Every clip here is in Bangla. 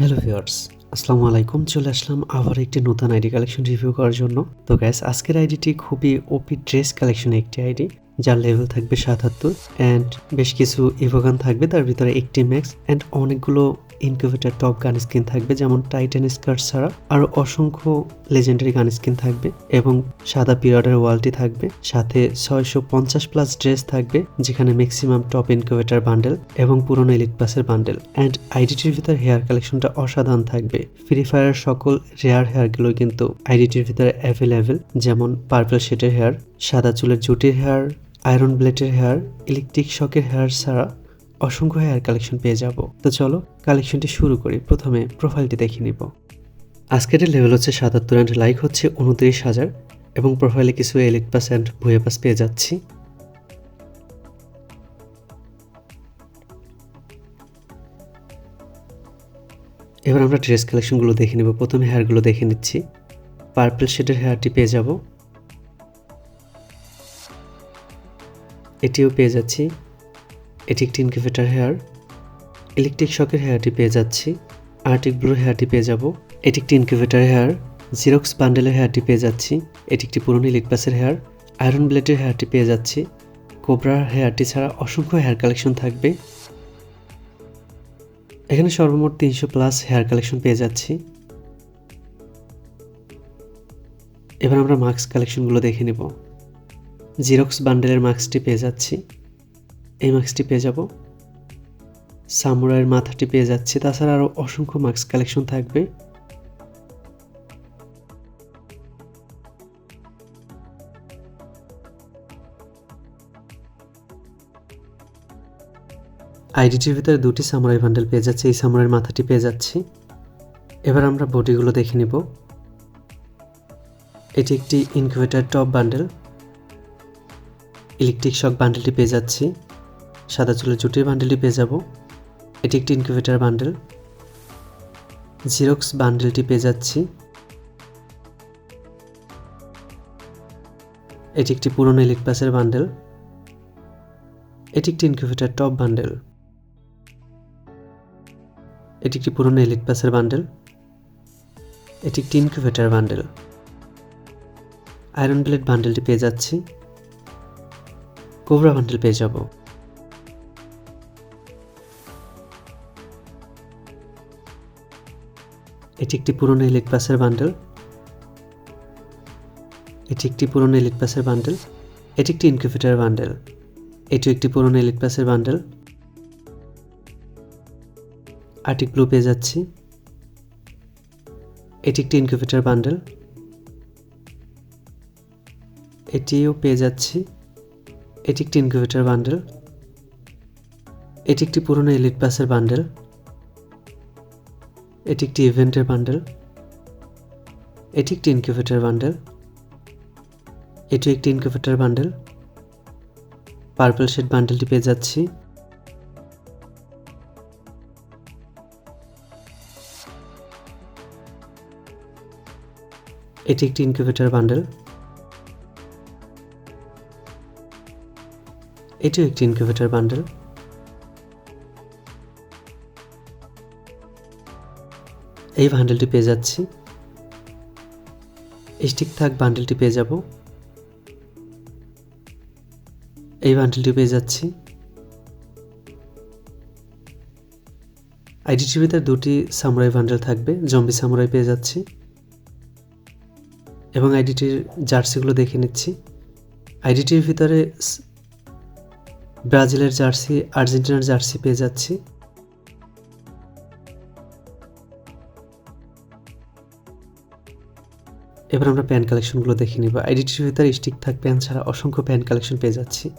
হ্যালো ভিউয়ার্স, আসসালামু আলাইকুম। চলে আসলাম আবার একটি নতুন আইডি কালেকশন রিভিউ করার জন্য। তো গ্যাস আজকের আইডিটি খুবই ওপি ড্রেস কালেকশনের একটি আইডি। যার লেভেল থাকবে সাতাত্তর অ্যান্ড বেশ কিছু ইভোগান থাকবে, তার ভিতরে একটি ম্যাক্স অ্যান্ড অনেকগুলো ইনকিউবেটার টপ গান স্কিন থাকবে, যেমন টাইটান স্কার্ট ছাড়া। আরও অসংখ্য লেজেন্ডারি গান স্কিন থাকবে এবং সাদা পিরিয়ডের ওয়ালটি থাকবে। সাথে ছয়শো পঞ্চাশ প্লাস ড্রেস থাকবে, যেখানে ম্যাক্সিমাম টপ ইনকিউবেটার বান্ডেল এবং পুরনো এলিট পাসের বান্ডেল অ্যান্ড আইডিটির ভিতর হেয়ার কালেকশনটা অসাধারণ থাকবে। ফ্রি ফায়ার সকল রেয়ার হেয়ারগুলো কিন্তু আইডিটির ভিতরে অ্যাভেলেবেল যেমন পার্পল শেডের হেয়ার সাদা চুলের জুটির হেয়ার আয়রন ব্লেডের হেয়ার ইলেকট্রিক শকের হেয়ার ছাড়া অসংখ্য হেয়ার কালেকশন পেয়ে যাব। তো চলো কালেকশনটি শুরু করি। প্রথমে প্রোফাইলটি দেখে নিব। আজকের লেভেল হচ্ছে সাতাত্তর অ্যান্ড লাইক হচ্ছে উনত্রিশ হাজার এবং প্রোফাইলে কিছু এলিট পাস অ্যান্ড ভুয়ে পাস পেয়ে যাচ্ছি। এবার আমরা ড্রেস কালেকশনগুলো দেখে নেব। প্রথমে হেয়ারগুলো দেখে নিচ্ছি। পার্পল শেডের হেয়ারটি পেয়ে যাব। এটিও পেয়ে যাচ্ছি। এটি একটি ইনকিউবেটার হেয়ার ইলেকট্রিক শকের হেয়ারটি পেয়ে যাচ্ছি। আর্টিক ব্লুর হেয়ারটি পেয়ে যাব। এটি একটি ইনকিউবেটার হেয়ার জিরক্স বান্ডেলের হেয়ারটি পেয়ে যাচ্ছি। এটি একটি পুরনো ইলেকট্রাসের হেয়ার আয়রন ব্লেডের হেয়ারটি পেয়ে যাচ্ছি। কোবরার হেয়ারটি ছাড়া অসংখ্য হেয়ার কালেকশন থাকবে। এখানে সর্বমোট তিনশো প্লাস হেয়ার কালেকশন পেয়ে যাচ্ছি। এবার আমরা মাস্ক কালেকশনগুলো দেখে নেব। জিরক্স বান্ডেলের মাস্কটি পেয়ে যাচ্ছি। এই মাস্কটি পেয়ে যাব। সামুরাইয়ের মাথাটি পেয়ে যাচ্ছি। তাছাড়া আরও অসংখ্য মাস্ক কালেকশন থাকবে। আইডিটির ভিতরে দুটি সামুরাই বান্ডেল পেয়ে যাচ্ছে। এই সামুরাইয়ের মাথাটি পেয়ে যাচ্ছি। এবার আমরা বডিগুলো দেখে নিব। এটি একটি incubator top bundle electric shock বান্ডেলটি পেয়ে যাচ্ছি। সাদা চুলের জুটির বান্ডেলটি পেয়ে যাব। এটি একটি ইনকিউবেটার বান্ডেল। জিরক্স বান্ডেলটি পেয়ে যাচ্ছি। এটি একটি পুরনো পাসের বান্ডেল। এটি একটি ইনকিউবেটার টপ বান্ডেল। এটি একটি পুরনো এলিট বান্ডেল। এটি একটি ইনকিউবেটার বান্ডেল। আয়রন ব্লেড বান্ডেলটি পেয়ে যাচ্ছি। কোবরা বান্ডেল পেয়ে যাব। এটি একটি পুরনো এলিট পাসের বান্ডেল এটি একটি পুরনো এলিট পাসের বান্ডেল এটি একটি ইনকিউবেটার বান্ডেল এটিও একটি পুরনো এলিট পাসের বান্ডেল আর্টিক ব্লু পেয়ে যাচ্ছি। এটি একটি ইনকিউবেটার বান্ডেল এটিও পেয়ে যাচ্ছি। এটি একটি ইনকিউবেটার বান্ডেল এটি একটি পুরনো এলিট পাসের বান্ডেল এটি একটি ইভেন্টের বান্ডেল এটি একটি ইনকিউবেটার বান্ডেল এটি একটি ইনকিউবেটার বান্ডেল পার্পল শেড বান্ডেলটি পেয়ে যাচ্ছি। এটি একটি ইনকিউবেটার বান্ডেল এটিও একটি ইনকিউবেটার বান্ডেল এই বান্ডেলটি পেয়ে যাচ্ছি। স্টিক থাক বান্ডেলটি পেয়ে যাব। এই বান্ডেলটি পেয়ে যাচ্ছি। আইডিটির ভিতরে দুটি সামুরাই বান্ডেল থাকবে জম্বি সামুরাই পেয়ে যাচ্ছি। এবং আইডিটির জার্সিগুলো দেখে নিচ্ছি। আইডিটির ভিতরে ব্রাজিলের জার্সি, আর্জেন্টিনার জার্সি পেয়ে যাচ্ছি। এবার আমরা প্যান কালেকশনগুলো দেখে নিব। আইডিটির ভিতরে স্টিক থাক প্যান ছাড়া অসংখ্য প্যান কালেকশন পেয়ে যাচ্ছি।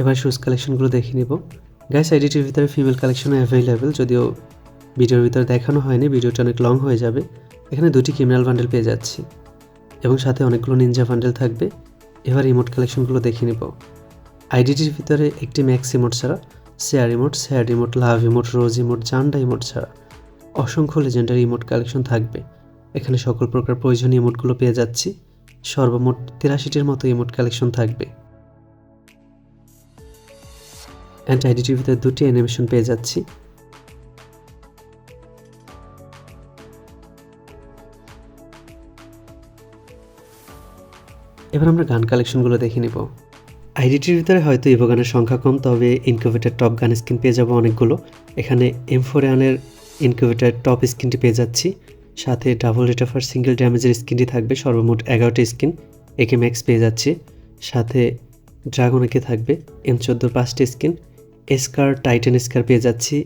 এবার শুজ কালেকশনগুলো দেখে নিব। গ্যাস আইডিটির ভিতরে ফিমেল কালেকশনও অ্যাভেলেবেল যদিও ভিডিওর ভিতরে দেখানো হয়নি, ভিডিওটা অনেক লং হয়ে যাবে। এখানে দুটি ক্রিমিনাল বান্ডেল পেয়ে যাচ্ছি। এবং সাথে অনেকগুলো নিনজা বান্ডেল থাকবে। এবার রিমোট কালেকশনগুলো দেখে নিব। আইডিটির ভিতরে একটি ম্যাক্স ইমোট ছাড়া, share emote share emote, love emote, rose emote, জান্ডা emote ছাড়া অসংখ্য লেজেন্ডারি ইমোট কালেকশন থাকবে। এখানে সকল প্রকার প্রয়োজনীয় ইমোটগুলো পেয়ে যাচ্ছি। সর্বমোট তিরাশিটির মতো ইমোট কালেকশন থাকবে। অ্যান্ড আইডিটির ভিতরে দুটি অ্যানিমেশন পেয়ে যাচ্ছি। এবার আমরা গান কালেকশনগুলো দেখে নেব। আইডিটির ভিতরে হয়তো ইভো গানের সংখ্যা কম, তবে ইনকিউবেটার টপ গান স্কিন পেয়ে যাব অনেকগুলো। এখানে এম ফোর আনের ইনকিউবেটার টপ স্কিনটি পেয়ে যাচ্ছি। সাথে ডাবল রেট অফার সিঙ্গেল ড্যামেজের স্কিনটি থাকবে, সর্বমোট এগারোটি স্কিন একে ম্যাক্স পেয়ে যাচ্ছি। সাথে ড্রাগন একে থাকবে এম চোদ্দোর পাঁচটি স্কিন এসকার টাইটান স্কার পেয়ে যাচ্ছি।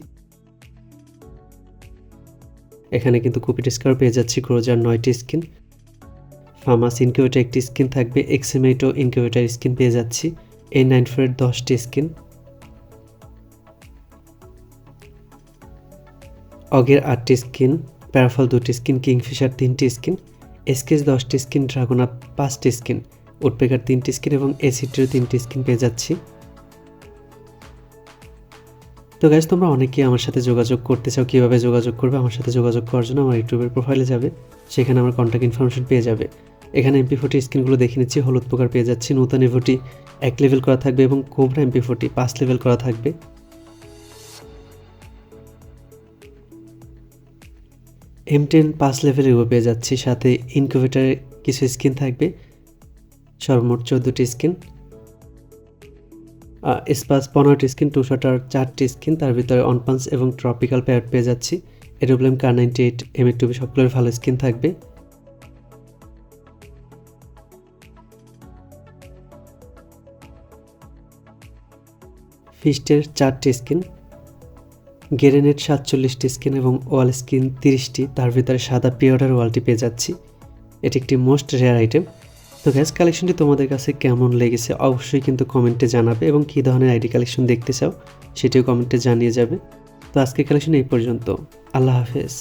এখানে কিন্তু কুপিট স্কার পেয়ে যাচ্ছি ক্রোজার নয়টি স্কিন ফার্মাস ইনকিউবেটার একটি স্কিন থাকবে এক্সেমেটো ইনকিউবেটার স্কিন পেয়ে যাচ্ছি এই নাইন ফোরের দশটি স্কিন অগের আটটি স্কিন প্যারাফল দুটি স্কিন কিংফিশার তিনটি স্কিন এসকেস দশটি স্কিন ড্রাগোনা পাঁচটি স্কিন উডপেকার তিনটি স্কিন এবং এসিটিরও তিনটি স্কিন পেয়ে যাচ্ছি। তো গাইজ তোমরা অনেকেই আমার সাথে যোগাযোগ করতে চাও, কীভাবে যোগাযোগ করবে? আমার সাথে যোগাযোগ করার জন্য আমার ইউটিউবের প্রোফাইলে যাবে, সেখানে আমার কন্ট্যাক্ট ইনফরমেশন পেয়ে যাবে। এখানে এমপি ফোর্টি স্ক্রিনগুলো দেখে নিচ্ছি, হলুদ পোকার পেয়ে যাচ্ছি, নতুন এভোটি এক লেভেল করা থাকবে এবং কোবরা এমপি ফোর্টি পাঁচ লেভেল করা থাকবে। এম টেন পাঁচ লেভেল এগো পেয়ে যাচ্ছি, সাথে ইনকিউবেটারে কিছু স্কিন থাকবে, সর্বমোট চোদ্দোটি স্কিন স্পাস পনেরোটি স্কিন টু শটার চারটি স্কিন তার ভিতরে অনপান্স এবং ট্রপিক্যাল প্যাড পেয়ে যাচ্ছি। AWM Kar ninety eight M টুবি সবগুলোর ভালো স্কিন থাকবে। ফিস্টের চারটি স্কিন গেরেনেট সাতচল্লিশটি স্কিন এবং ওয়াল স্কিন তিরিশটি, তার ভিতরে সাদা পিওরার ওয়ালটি পেয়ে যাচ্ছি। এটি একটি মোস্ট রেয়ার আইটেম। তো গ্যাস কালেকশনটি তোমাদের কাছে কেমন লেগেছে অবশ্যই কিন্তু কমেন্টে জানাবে এবং কী ধরনের আইডি কালেকশন দেখতে চাও সেটিও কমেন্টে জানিয়ে যাবে। তো আজকের কালেকশন এই পর্যন্ত। আল্লাহ হাফেজ।